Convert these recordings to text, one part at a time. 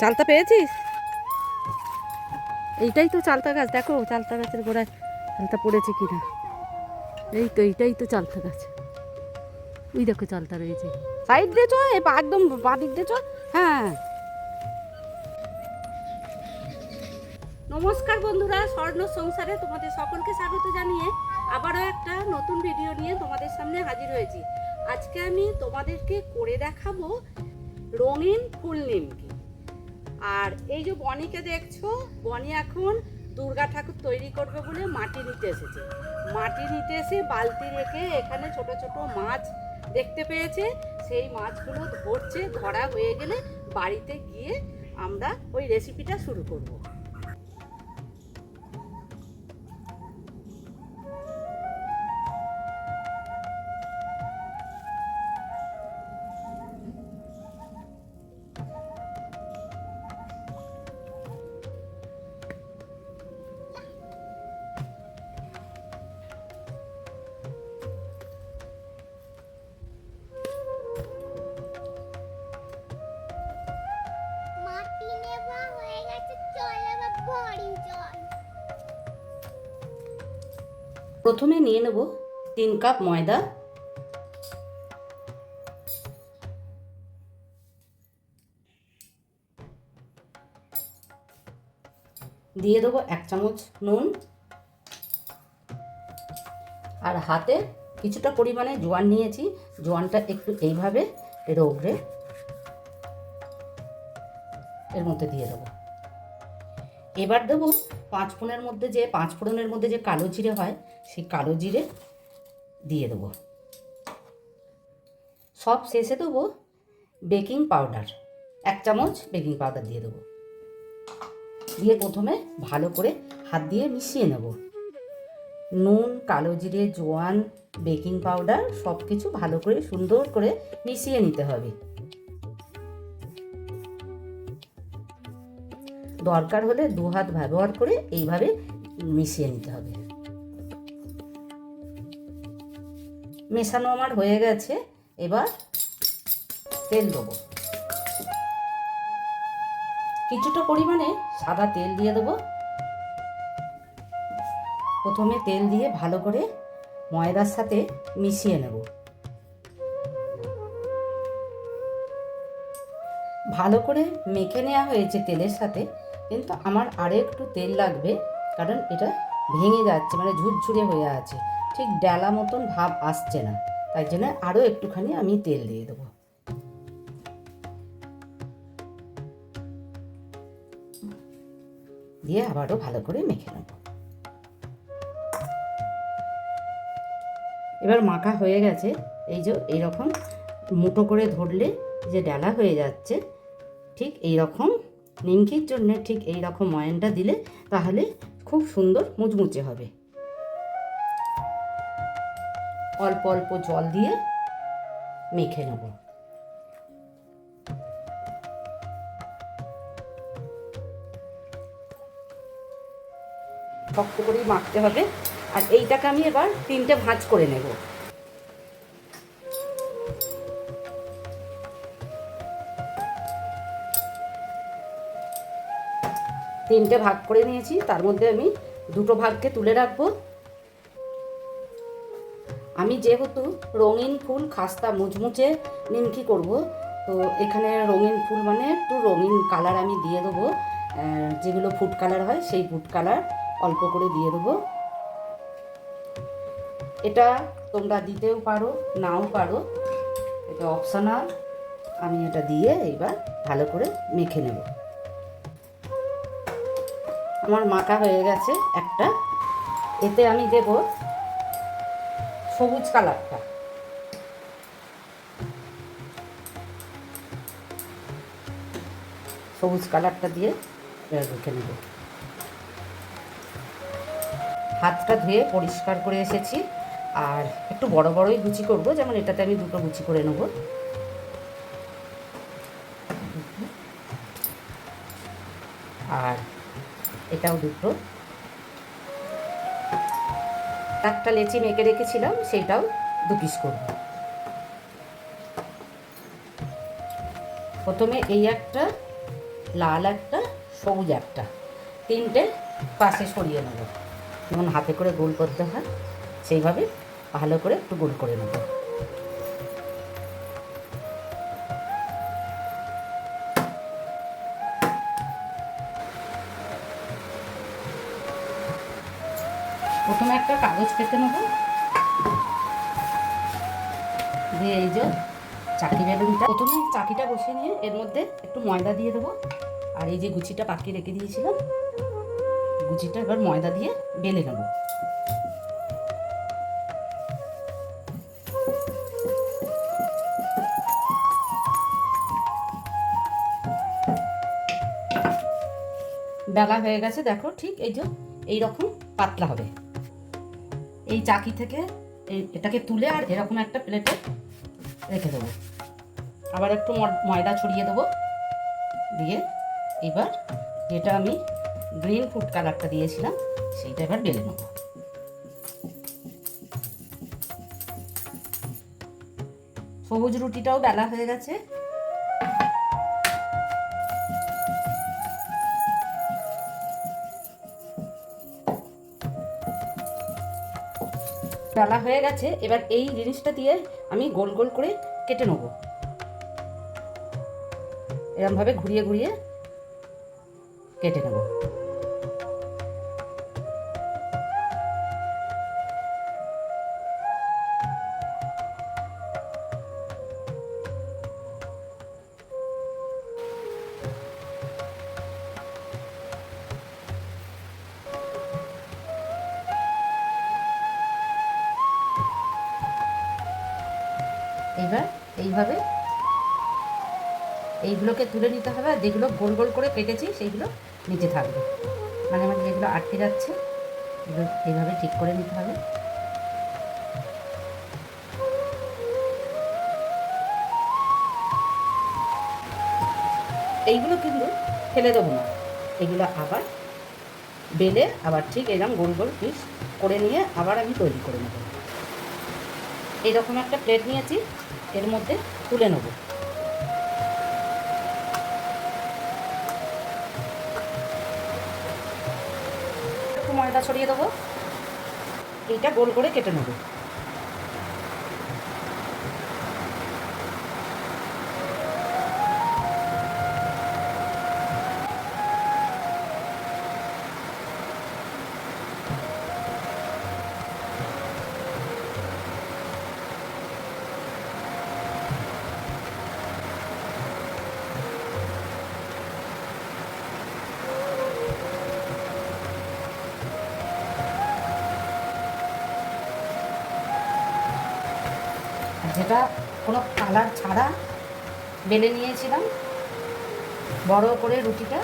চালতা পেয়েছিস? এইটাই তো চালতা গাছ, দেখো চালতা গাছের গোড়ায় চালতা পড়েছে কিনা। এই তো, এইটাই তো চালতা গাছ। ওই দেখো চালতা রয়েছে। সাইড দিয়ে চো একদম বাঁ দিক দিয়ে চো হ্যাঁ। নমস্কার বন্ধুরা, স্বর্ণ সংসারে তোমাদের সকলকে স্বাগত জানিয়ে আবারও একটা নতুন ভিডিও নিয়ে তোমাদের সামনে হাজির হয়েছি। আজকে আমি তোমাদেরকে করে দেখাবো রঙিন ফুল নিমকি। আর এই যে বনিকে দেখছ, বনি এখন দুর্গা ঠাকুর তৈরি করবে বলে মাটি নিতে এসেছে। মাটি নিতে এসে বালতি রেখে এখানে ছোট ছোট মাছ দেখতে পেয়েছে। সেই মাছগুলো ধরছে, ধরা হয়ে গেলে বাড়িতে গিয়ে আমরা ওই রেসিপিটা শুরু করব। প্রথমে নিয়ে নেব তিন কাপ ময়দা। দিয়ে দেবো এক চামচ নুন। আর হাতে কিছুটা পরিমাণে জোয়ান নিয়েছি। জোয়ানটা একটু এইভাবে ওপরে এর মধ্যে দিয়ে দেবো। এবার দেবো পাঁচ ফোড়নের মধ্যে যে, পাঁচ ফোড়নের মধ্যে যে কালো জিরে হয় সেই কালো জিরে দিয়ে দেবো। সব শেষে দেবো বেকিং পাউডার। এক চামচ বেকিং পাউডার দিয়ে দেবো। দিয়ে প্রথমে ভালো করে হাত দিয়ে মিশিয়ে নেব। নুন, কালো জিরে, জোয়ান, বেকিং পাউডার সব কিছু ভালো করে সুন্দর করে মিশিয়ে নিতে হবে। দরকার হলে দু হাত ব্যবহার করে এইভাবে মিশিয়ে নিতে হবে। মেশানো আমার হয়ে গেছে। এবার তেল দেবো। কিছুটা পরিমাণে সাদা তেল দিয়ে দেবো। প্রথমে তেল দিয়ে ভালো করে ময়দার সাথে মিশিয়ে নেব। ভালো করে মেখে নেওয়া হয়েছে তেলের সাথে, কিন্তু আমার আরেকটু তেল লাগবে, কারণ এটা ভেঙে যাচ্ছে মানে ঝুরঝুরে হয়ে আছে। ঠিক ডালা মতন ভাব আসছে না। তাই জন্য আরও একটুখানি আমি তেল দিয়ে দেবো। দিয়ে আবারও ভালো করে মেখে নেব। এবার মাখা হয়ে গেছে। এই যে এইরকম মুটো করে ধরলে যে ডালা হয়ে যাচ্ছে, ঠিক এই রকম নিমকির জন্য ঠিক এই রকম ময়ানটা দিলে তাহলে খুব সুন্দর মুচমুচে হবে। অল্প অল্প জল দিয়ে মেখে নেব। শক্ত করেই মাখতে হবে। আর এইটাকে আমি এবার তিনটে ভাঁজ করে নেব। তিনটে ভাগ করে নিয়েছি। তার মধ্যে আমি দুটো ভাগকে তুলে রাখব। আমি যেহেতু রঙিন ফুল, খাস্তা মুচমুচে নিমকি করব, তো এখানে রঙিন ফুল মানে একটু রঙিন কালার আমি দিয়ে দেবো। যেগুলো ফুড কালার হয়, সেই ফুড কালার অল্প করে দিয়ে দেবো। এটা তোমরা দিতেও পারো, নাও পারো। এটা অপশনাল আমি এটা দিয়ে এইবার ভালো করে মেখে নেব। আমার মাখা হয়ে গেছে একটা। এতে আমি দেব সবুজ কালারটা। সবুজ কালারটা দিয়ে রেখে নেব। হাতটা ধুয়ে পরিষ্কার করে এসেছি। আর একটু বড় বড়ই লুচি করব, যেমন এটাতে আমি দুটো লুচি করে নেব। আর এটাও দুটো। একটা লেচি মেখে রেখেছিলাম, সেটাও দু পিস করব। প্রথমে এই একটা, লাল একটা, সবুজ একটা, তিনটে পাশে সরিয়ে নেব। যেমন হাতে করে গোল করতে হয়, সেইভাবে ভালো করে একটু গোল করে নেব। প্রথমে একটা কাগজ কেটে নেব। দিয়ে এই যে চাকি বেলুনটা। প্রথমে চাকিটা বসিয়ে নিয়ে এর মধ্যে একটু ময়দা দিয়ে দেবো। আর এই যে গুচিটা পাকিয়ে রেখে দিয়েছিলাম, গুচিটা এবার ময়দা দিয়ে বেলে নেব। বেলা হয়ে গেছে, দেখো ঠিক এই যে, এইরকম পাতলা হবে। এই চাকি থেকে এটাকে তুলে আর এরকম একটা প্লেটে রেখে দেবো। আবার একটু ময়দা ছড়িয়ে দেবো। দিয়ে এবার যেটা আমি গ্রিন ফুড কালারটা দিয়েছিলাম, সেইটা এবার বেলে নেব। সবুজ রুটিটাও বেলা হয়ে গেছে। বেলা হয়ে গেছে, এবার এই জিনিসটা দিয়ে আমি গোল গোল করে কেটে নেব। এরমভাবে ঘুরিয়ে ঘুরিয়ে কেটে নেব। এইবার, এইভাবে। এইগুলোকে তুলে নিতে হবে আর যেগুলো গোল গোল করে কেটেছি, সেইগুলো নিচে থাকবে। মানে মানে যেগুলো আটকে যাচ্ছে, এগুলো এইভাবে ঠিক করে নিতে হবে। এইগুলো কিন্তু ফেলে দেবো না। এগুলো আবার বেলে আবার ঠিক এরকম গোল গোল পিস করে নিয়ে আবার আমি তৈরি করে নেব। এইরকম একটা প্লেট নিয়েছি। এর মধ্যে তুলে নেব। একটু ময়দা ছড়িয়ে দেবো। এইটা গোল করে কেটে নেব। যেটা কোনো কালার ছাড়া বেলে নিয়েছিলাম। বড় করে রুটিটা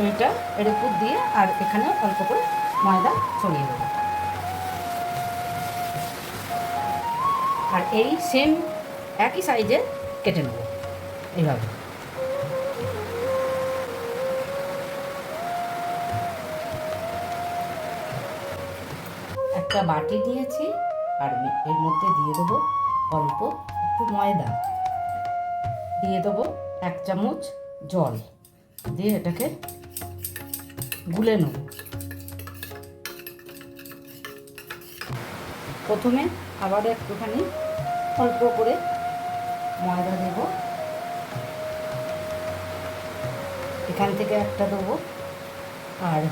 ওইটা এর উপর দিয়ে আর এখানে অল্প করে ময়দা ছড়িয়ে দেবো। আর এই সেম একই সাইজে কেটে নেব এইভাবে। একটা বাটি নিয়েছি আমি এর মধ্যে দিয়ে দেবো অল্প একটু ময়দা। দিয়ে দেবো এক চামচ জল। দিয়ে এটাকে গুলে নেব। প্রথমে আবার একটুখানি অল্প করে ময়দা দেব। এখান থেকে একটা দেবো। আর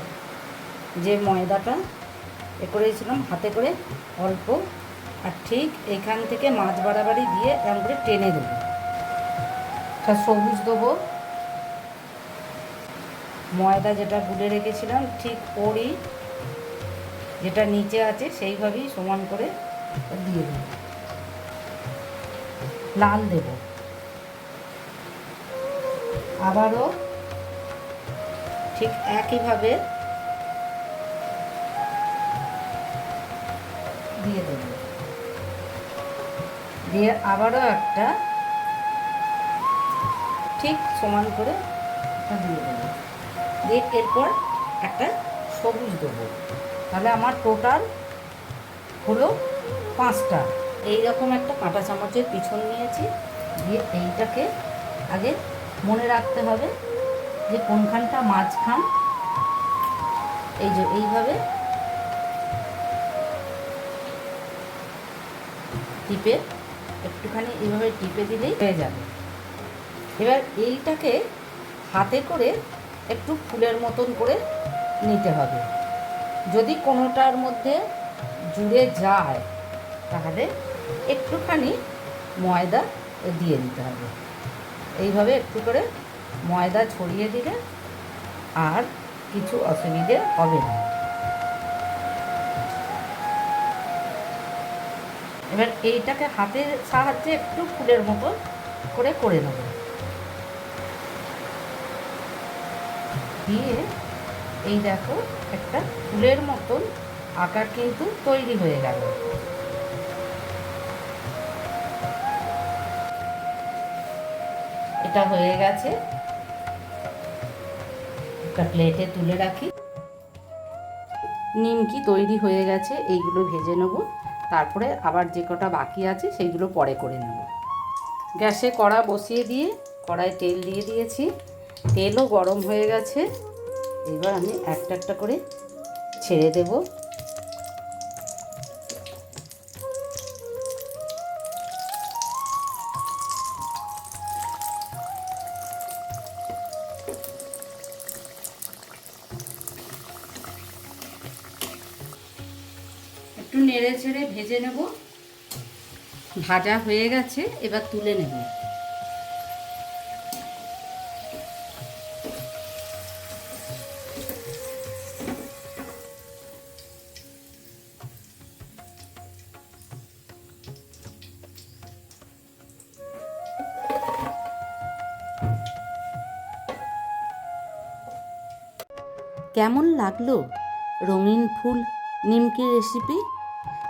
যে ময়দাটা এ করেছিলাম, হাতে করে অল্প আর ঠিক এখান থেকে মাছ বাড়াবাড়ি দিয়ে এরকম করে টেনে দেবো। একটা সবুজ দেবো। ময়দা যেটা গুলে রেখেছিলাম, ঠিক ওরই যেটা নিচে আছে সেইভাবেই সমান করে দিয়ে দেবো। লাল দেব। আবারও ঠিক একইভাবে দিয়ে দেব। দিয়ে আবারও একটা ঠিক সমান করে দিয়ে দেবো। দিয়ে এরপর একটা সবুজ দেবো। তাহলে আমার টোটাল হলো পাঁচটা। এই রকম একটা কাঁটা চামচের পিছন নিয়েছি। দিয়ে এইটাকে আগে মনে রাখতে হবে যে কোনখানটা মাঝখান। এই যে এইভাবে টিপে একটুখানি এইভাবে টিপে দিলেই হয়ে যাবে। এবার এইটাকে হাতে করে একটু ফুলের মতন করে নিতে হবে। যদি কোনোটার মধ্যে জুড়ে যায়, তাহলে একটুখানি ময়দা দিয়ে দিতে হবে। এইভাবে একটু করে ময়দা ছড়িয়ে দিলে আর কিছু অসুবিধে হবে না। এবার এইটাকে হাতের সাহায্যে একটু ফুলের মতো করে করে নেব। দিয়ে এই দেখো, একটা ফুলের মতন আকার কিন্তু তৈরি হয়ে গেল। এটা হয়ে গেছে। একটা প্লেটে তুলে রাখি। নিমকি তৈরি হয়ে গেছে, এইগুলো ভেজে নেব। তারপরে আবার যে কটা বাকি আছে সেইগুলো পরে করে নেব। গ্যাসে কড়া বসিয়ে দিয়ে, কড়ায় তেল দিয়ে দিয়েছি। তেলও গরম হয়ে গেছে। এবার আমি একটা একটা করে ছেড়ে দেব। নেড়ে ছেড়ে ভেজে নেব। ভাজা হয়ে গেছে, এবার তুলে নেব। কেমন লাগল রঙিন ফুল নিমকি রেসিপি